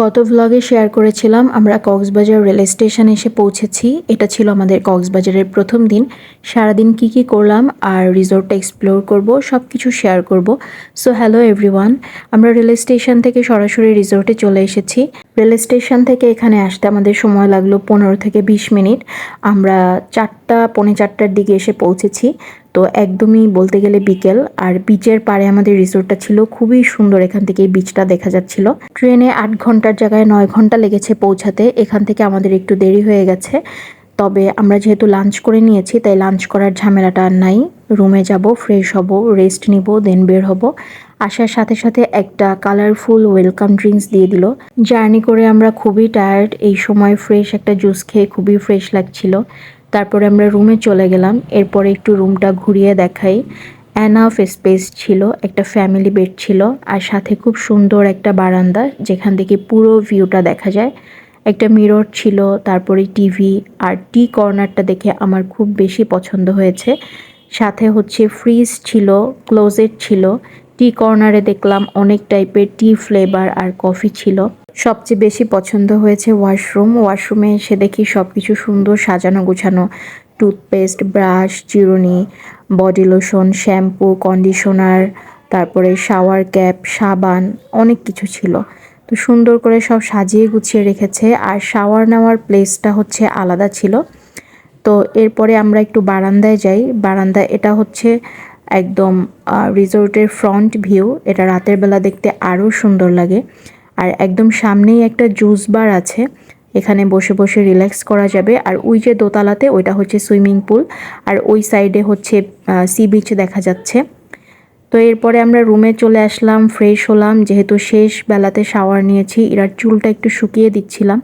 গত ভ্লগে শেয়ার করেছিলাম, আমরা কক্সবাজার রেল স্টেশন এসে পৌঁছেছি। এটা ছিল আমাদের কক্সবাজারের প্রথম দিন। সারাদিন কি কি করলাম আর রিসোর্টটা এক্সপ্লোর করব সব কিছু শেয়ার করব। সো হ্যালো এভরিওয়ান আমরা রেল স্টেশন থেকে সরাসরি রিসোর্টে চলে এসেছি। রেল স্টেশন থেকে এখানে আসতে আমাদের সময় লাগল পনেরো থেকে বিশ মিনিট। আমরা চারটা, পৌনে চারটার দিকে এসে পৌঁছেছি। তো একদমই বলতে গেলে বিকেল, আর বিচের পাড়ে আমাদের রিসোর্টটা ছিল খুবই সুন্দর, এখান থেকে বিচটা দেখা যাচ্ছিল। ট্রেনে আট ঘণ্টার জায়গায় নয় ঘণ্টা লেগেছে পৌঁছাতে, এখান থেকে আমাদের একটু দেরি হয়ে গেছে। তবে আমরা যেহেতু লাঞ্চ করে নিয়েছি, তাই লাঞ্চ করার ঝামেলাটা আর নাই। রুমে যাব ফ্রেশ হব রেস্ট নিব দেন বের হব। আসার সাথে সাথে একটা কালারফুল ওয়েলকাম ড্রিঙ্কস দিয়ে দিল। জার্নি করে আমরা খুবই টায়ার্ড এই সময় ফ্রেশ একটা জুস খেয়ে খুবই ফ্রেশ লাগছিল। তারপরে আমরা রুমে চলে গেলাম। এরপরে একটু রুমটা ঘুরিয়ে দেখাই। অ্যানাফ স্পেস ছিল, একটা ফ্যামিলি বেড ছিল আর সাথে খুব সুন্দর একটা বারান্দা যেখান থেকে পুরো ভিউটা দেখা যায়। একটা মিরর ছিল, তারপরে টিভি আর টি কর্নারটা দেখে আমার খুব বেশি পছন্দ হয়েছে। সাথে হচ্ছে ফ্রিজ ছিল ক্লোজেট ছিল টি কর্নারে দেখলাম অনেক টাইপের টি ফ্লেভার আর কফি ছিল। সবচেয়ে বেশি পছন্দ হয়েছে ওয়াশরুম। ওয়াশরুমে এসে দেখি সব কিছু সুন্দর সাজানো গোছানো। টুথপেস্ট, ব্রাশ, চিরুনি, বডি লোশন, শ্যাম্পু, কন্ডিশনার, তারপরে শাওয়ার ক্যাপ, সাবান, অনেক কিছু ছিল। তো সুন্দর করে সব সাজিয়ে গুছিয়ে রেখেছে। আর শাওয়ার নেওয়ার প্লেসটা হচ্ছে আলাদা ছিল। তো এরপরে আমরা একটু বারান্দায় যাই। বারান্দায় এটা হচ্ছে একদম রিসোর্টের ফ্রন্ট ভিউ এটা রাতের বেলা দেখতে আরও সুন্দর লাগে। আর একদম সামনেই একটা জুস বার আছে, এখানে বসে বসে রিল্যাক্স করা যাবে। আর ওই যে দোতলাতে, ওইটা হচ্ছে সুইমিং পুল আর ওই সাইডে হচ্ছে সি বিচ দেখা যাচ্ছে। তো এরপরে আমরা রুমে চলে আসলাম ফ্রেশ হলাম। যেহেতু শেষ বেলাতে শাওয়ার নিয়েছি এরার চুলটা একটু শুকিয়ে দিচ্ছিলাম,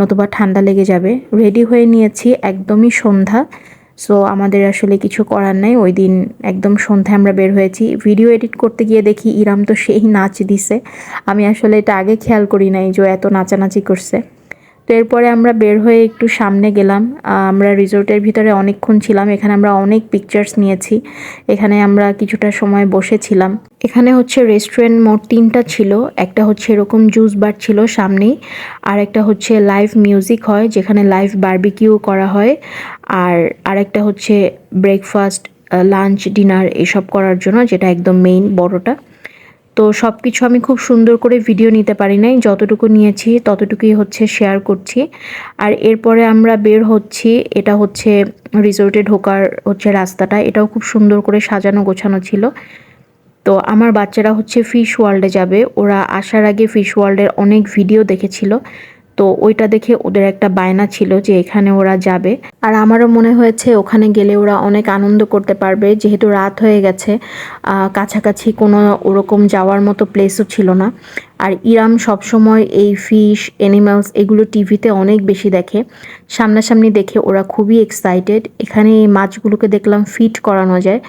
নতুবা ঠান্ডা লেগে যাবে। রেডি হয়ে নিয়েছি, একদমই সন্ধ্যা। সো আমাদের আসলে কিছু করার নাই। ওই দিন একদম সন্ধ্যায় আমরা বের হয়েছি। ভিডিও এডিট করতে গিয়ে দেখি ইরাম তো সেই নাচ দিছে। আমি আসলে এটা আগে খেয়াল করি নাই যে এত নাচানাচি করছে। তো এরপরে আমরা বের হয়ে একটু সামনে গেলাম। আমরা রিসোর্টের ভিতরে অনেকক্ষণ ছিলাম। এখানে আমরা অনেক পিকচার্স নিয়েছি। এখানে আমরা কিছুটা সময় বসেছিলাম। এখানে হচ্ছে রেস্টুরেন্ট মোট তিনটা ছিল। একটা হচ্ছে এরকম জুস বার ছিল সামনেই। আর একটা হচ্ছে লাইভ মিউজিক হয়, যেখানে লাইভ বার্বিকিউ করা হয়। আর আরেকটা হচ্ছে ব্রেকফাস্ট লাঞ্চ ডিনার এসব করার জন্য, যেটা একদম মেইন বড়টা। তো সব কিছু আমি খুব সুন্দর করে ভিডিও নিতে পারি নাই। যতটুকু নিয়েছি, ততটুকুই হচ্ছে শেয়ার করছি। আর এরপরে আমরা বের হচ্ছি, এটা হচ্ছে রিসোর্টে ঢোকার হচ্ছে রাস্তাটা। এটাও খুব সুন্দর করে সাজানো গোছানো ছিল। তো আমার বাচ্চারা হচ্ছে ফিশ ওয়ার্ল্ডে যাবে। ওরা আসার আগে ফিশ ওয়ার্ল্ডের অনেক ভিডিও দেখেছিল। তো ওইটা দেখে ওদের একটা বায়না ছিল যে এখানে ওরা যাবে। আর আমারও মনে হয়েছে ওখানে গেলে ওরা অনেক আনন্দ করতে পারবে, যেহেতু রাত হয়ে গেছে। কাছাকাছি কোনো ওরকম যাওয়ার মতো প্লেসও ছিল না। আর ইরাম সবসময় এই ফিশ অ্যানিমালস এগুলো টিভিতে অনেক বেশি দেখে। সামনাসামনি দেখে ওরা খুবই এক্সাইটেড এখানে এই মাছগুলোকে দেখলাম ফিট করানো যায়।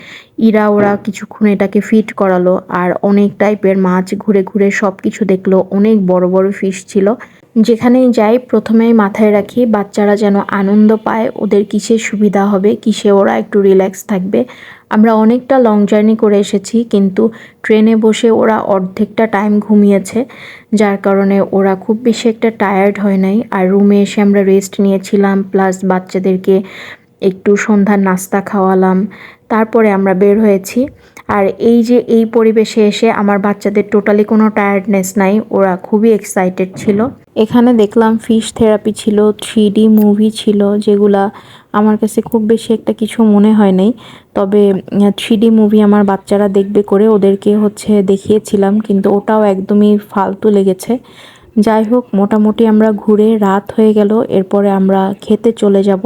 ইরা ওরা কিছুক্ষণ এটাকে ফিট করালো আর অনেক টাইপের মাছ ঘুরে ঘুরে সব কিছু দেখল। অনেক বড় বড় ফিশ ছিল। যেখানেই যাই প্রথমেই মাথায় রাখি, বাচ্চারা যেন আনন্দ পায়, ওদের কিসের সুবিধা হবে, কিসে ওরা একটু রিল্যাক্স থাকবে। আমরা অনেকটা লং জার্নি করে এসেছি, কিন্তু ট্রেনে বসে ওরা অর্ধেকটা টাইম ঘুমিয়েছে, যার কারণে ওরা খুব বেশি একটা টায়ার্ড হয় নাই। আর রুমে এসে আমরা রেস্ট নিয়েছিলাম প্লাস বাচ্চাদেরকে একটু সন্ধ্যার নাস্তা খাওয়ালাম, তারপরে আমরা বের হয়েছি। আর এই যে এই পরিবেশে এসে আমার বাচ্চাদের টোটালি কোনো টায়ার্ডনেস নাই, ওরা খুবই এক্সাইটেড ছিল। এখানে দেখলাম ফিশ থেরাপি ছিল থ্রি ডি মুভি ছিল, যেগুলা আমার কাছে খুব বেশি একটা কিছু মনে হয় নাই। তবে থ্রি ডি মুভি আমার বাচ্চারা দেখবে করে ওদেরকে হচ্ছে দেখিয়েছিলাম, কিন্তু ওটাও একদমই ফালতু লেগেছে। যাই হোক, মোটামুটি আমরা ঘুরে রাত হয়ে গেল, এরপরে আমরা খেতে চলে যাব।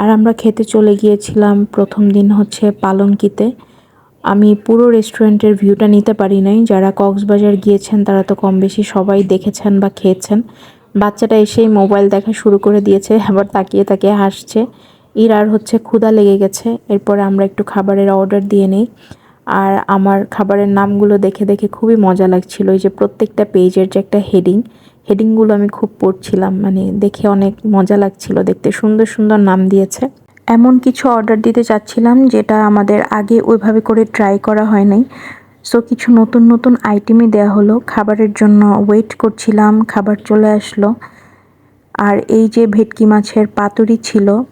আর আমরা খেতে চলে গিয়েছিলাম। প্রথম দিন হচ্ছে পালঙ্কিতে আমি পুরো রেস্টুরেন্টের ভিউটা নিতে পারি নাই। যারা কক্সবাজার গিয়েছেন, তারা তো কম বেশি সবাই দেখেছেন বা খেয়েছেন। বাচ্চাটা এসেই মোবাইল দেখা শুরু করে দিয়েছে, আবার তাকিয়ে তাকিয়ে হাসছে। ইরার হচ্ছে ক্ষুধা লেগে গেছে। এরপরে আমরা একটু খাবারের অর্ডার দিয়ে নিই। আর আমার খাবারের নামগুলো দেখে দেখে খুবই মজা লাগছিল। এই যে প্রত্যেকটা পেজের যে একটা হেডিং, হেডিংগুলো আমি খুব পড়ছিলাম। মানে দেখে অনেক মজা লাগছিল দেখতে। সুন্দর সুন্দর নাম দিয়েছে। এমন কিছু অর্ডার দিতে চাচ্ছিলাম যেটা আমাদের আগে ওইভাবে করে ট্রাই করা হয় নাই। সো কিছু নতুন নতুন আইটেমই দেওয়া হলো। খাবারের জন্য ওয়েট করছিলাম, খাবার চলে আসলো। আর এই যে ভেটকি মাছের পাতুরি ছিল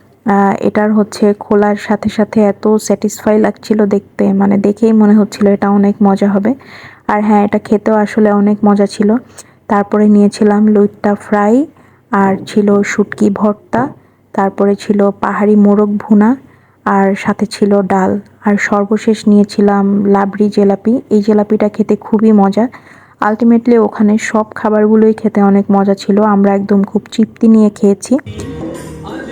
এটার হচ্ছে খোলার সাথে সাথে এত স্যাটিসফাই লাগছিল দেখতে। মানে দেখেই মনে হচ্ছিল এটা অনেক মজা হবে। আর হ্যাঁ এটা খেতেও আসলে অনেক মজা ছিল। তারপরে নিয়েছিলাম লুইট্টা ফ্রাই, আর ছিল শুটকি ভর্তা, তারপরে ছিল পাহাড়ি মোরগ ভুনা, আর সাথে ছিল ডাল। আর সর্বশেষ নিয়েছিলাম লাবড়ি জেলাপি। এই জেলাপিটা খেতে খুবই মজা। আলটিমেটলি ওখানে সব খাবারগুলোই খেতে অনেক মজা ছিল। আমরা একদম খুব তৃপ্তি নিয়ে খেয়েছি।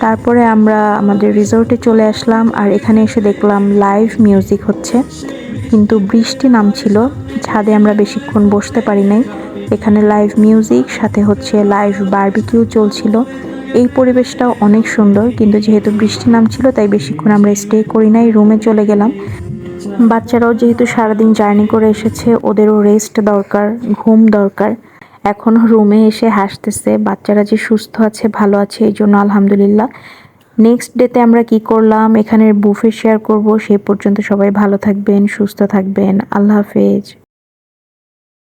তারপরে আমরা আমাদের রিসোর্টে চলে আসলাম আর এখানে এসে দেখলাম লাইভ মিউজিক হচ্ছে। কিন্তু বৃষ্টি নামছিল, ছাদে আমরা বেশিক্ষণ বসতে পারি নাই। এখানে লাইভ মিউজিক, সাথে হচ্ছে লাইভ বারবিকিউ চলছিল। এই পরিবেশটাও অনেক সুন্দর, কিন্তু যেহেতু বৃষ্টি নামছিল, তাই বেশিক্ষণ আমরা স্টে করি নাই, রুমে চলে গেলাম। বাচ্চারাও যেহেতু সারাদিন জার্নি করে এসেছে, ওদেরও রেস্ট দরকার, ঘুম দরকার। এখনও রুমে এসে হাসতেছে, বাচ্চারা যে সুস্থ আছে, ভালো আছে, এই জন্য আলহামদুলিল্লাহ। নেক্সট ডেতে আমরা কি করলাম? এখানের বুফে শেয়ার করব। সে পর্যন্ত সবাই ভালো থাকবেন, সুস্থ থাকবেন। আল্লাহ হাফেজ।